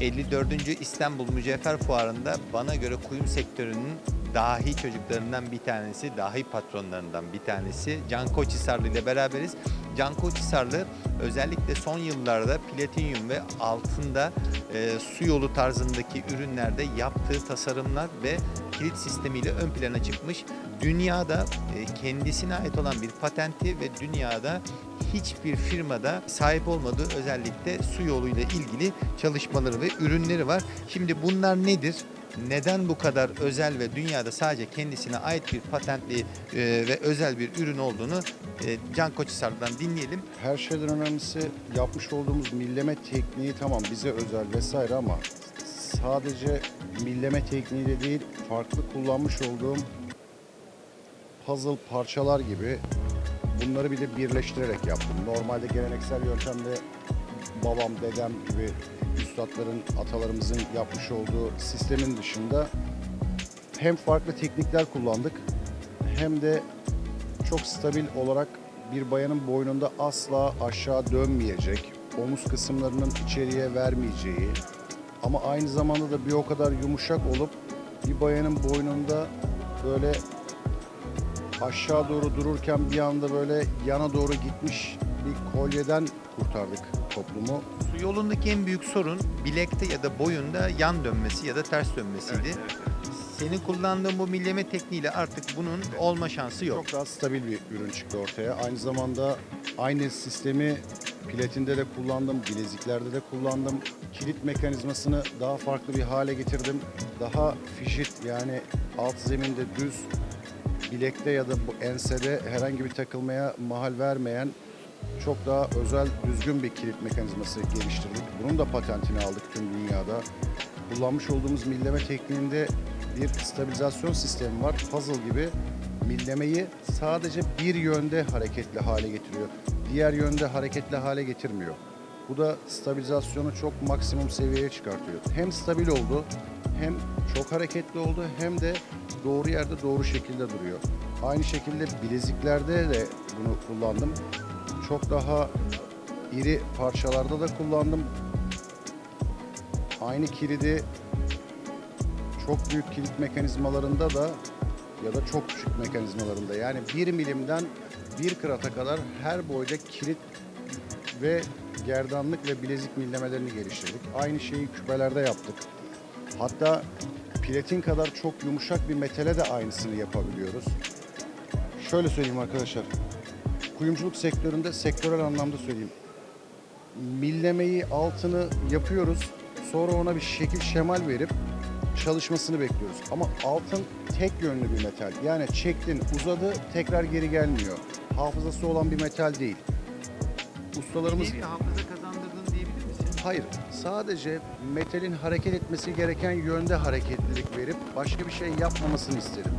54. İstanbul Mücevher Fuarı'nda bana göre kuyum sektörünün dahi çocuklarından bir tanesi, dahi patronlarından bir tanesi Can Koçhisarlı ile beraberiz. Can Koçhisarlı özellikle son yıllarda platinyum ve altında e, su yolu tarzındaki ürünlerde yaptığı tasarımlar ve kilit sistemiyle ön plana çıkmış. Dünyada e, kendisine ait olan bir patenti ve dünyada hiçbir firmada sahip olmadığı özellikle su yoluyla ilgili çalışmaları ve ürünleri var. Şimdi bunlar nedir? Neden bu kadar özel ve dünyada sadece kendisine ait bir patentli e, ve özel bir ürün olduğunu e, Can Koçhisar'dan dinleyelim. Her şeyden önemlisi yapmış olduğumuz milleme tekniği tamam bize özel vesaire ama sadece milleme tekniği de değil farklı kullanmış olduğum puzzle parçalar gibi bunları bir de birleştirerek yaptım. Normalde geleneksel yöntemde babam, dedem gibi üstadların, atalarımızın yapmış olduğu sistemin dışında hem farklı teknikler kullandık hem de çok stabil olarak bir bayanın boynunda asla aşağı dönmeyecek, omuz kısımlarının içeriye vermeyeceği ama aynı zamanda da bir o kadar yumuşak olup bir bayanın boynunda böyle aşağı doğru dururken bir anda böyle yana doğru gitmiş bir kolyeden kurtardık toplumu. Su yolundaki en büyük sorun bilekte ya da boyunda yan dönmesi ya da ters dönmesiydi. Senin kullandığın bu milleme tekniğiyle artık bunun olma şansı yok. Çok daha stabil bir ürün çıktı ortaya. Aynı zamanda aynı sistemi platinde de kullandım, bileziklerde de kullandım. Kilit mekanizmasını daha farklı bir hale getirdim. Daha fişit yani alt zeminde düz, bilekte ya da bu ensede herhangi bir takılmaya mahal vermeyen çok daha özel, düzgün bir kilit mekanizması geliştirdik. Bunun da patentini aldık tüm dünyada. Kullanmış olduğumuz milleme tekniğinde bir stabilizasyon sistemi var. Puzzle gibi millemeyi sadece bir yönde hareketli hale getiriyor. Diğer yönde hareketli hale getirmiyor. Bu da stabilizasyonu çok maksimum seviyeye çıkartıyor. Hem stabil oldu, hem çok hareketli oldu, hem de doğru yerde doğru şekilde duruyor. Aynı şekilde bileziklerde de bunu kullandım. Çok daha iri parçalarda da kullandım. Aynı kilidi çok büyük kilit mekanizmalarında da ya da çok küçük mekanizmalarında yani 1 milimden 1 kırata kadar her boyda kilit ve gerdanlık ve bilezik millemelerini geliştirdik. Aynı şeyi küpelerde yaptık. Hatta platin kadar çok yumuşak bir metale de aynısını yapabiliyoruz. Şöyle söyleyeyim arkadaşlar. Kuyumculuk sektöründe sektörel anlamda söyleyeyim. Millemeyi altını yapıyoruz. Sonra ona bir şekil şemal verip çalışmasını bekliyoruz. Ama altın tek yönlü bir metal. Yani çektin, uzadı, tekrar geri gelmiyor. Hafızası olan bir metal değil. Ustalarımız hafıza kazandırdın diyebilir misin? hayır, sadece metalin hareket etmesi gereken yönde hareketlilik verip başka bir şey yapmamasını isterim.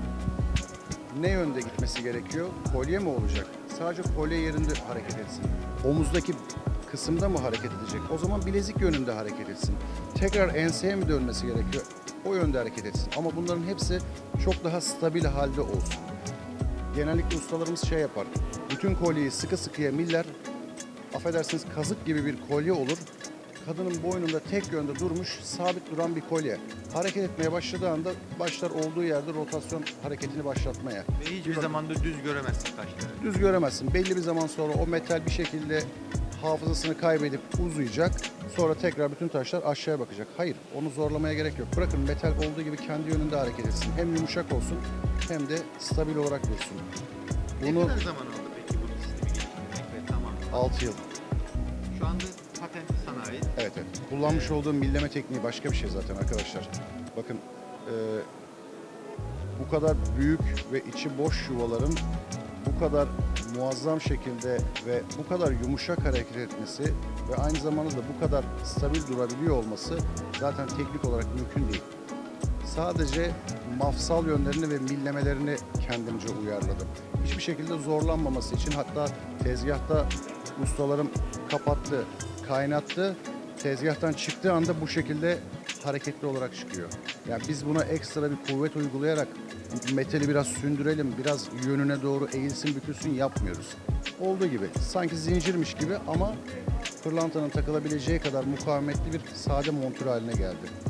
Ne yönde gitmesi gerekiyor? Kolye mi olacak? Sadece kolye yerinde hareket etsin. Omuzdaki kısımda mı hareket edecek? O zaman bilezik yönünde hareket etsin. Tekrar enseye mi dönmesi gerekiyor? O yönde hareket etsin. Ama bunların hepsi çok daha stabil halde olsun. Genellikle ustalarımız şey yapar. Bütün kolyeyi sıkı sıkıya miller. Affedersiniz kazık gibi bir kolye olur. Kadının boynunda tek yönde durmuş, sabit duran bir kolye. Hareket etmeye başladığı anda başlar olduğu yerde rotasyon hareketini başlatmaya. Ve hiçbir zaman da düz göremezsin taşları. Düz göremezsin. Belli bir zaman sonra o metal bir şekilde hafızasını kaybedip uzayacak. Sonra tekrar bütün taşlar aşağıya bakacak. Hayır, onu zorlamaya gerek yok. Bırakın metal olduğu gibi kendi yönünde hareket etsin. Hem yumuşak olsun hem de stabil olarak dursun. Ne Bunu kadar zaman aldı peki bu sistemi geliştirmek ve tamam. 6 yıl. Şu anda patenti sana ait. Evet evet. Kullanmış olduğum milleme tekniği başka bir şey zaten arkadaşlar. Bakın e, bu kadar büyük ve içi boş yuvaların bu kadar muazzam şekilde ve bu kadar yumuşak hareket etmesi ve aynı zamanda da bu kadar stabil durabiliyor olması zaten teknik olarak mümkün değil. Sadece mafsal yönlerini ve millemelerini kendimce uyarladım. Hiçbir şekilde zorlanmaması için hatta tezgahta ustalarım kapattı, kaynattı. Tezgahtan çıktığı anda bu şekilde hareketli olarak çıkıyor. Yani biz buna ekstra bir kuvvet uygulayarak metali biraz sündürelim, biraz yönüne doğru eğilsin, bükülsün yapmıyoruz. Olduğu gibi sanki zincirmiş gibi ama pırlantanın takılabileceği kadar mukavemetli bir sade montür haline geldi.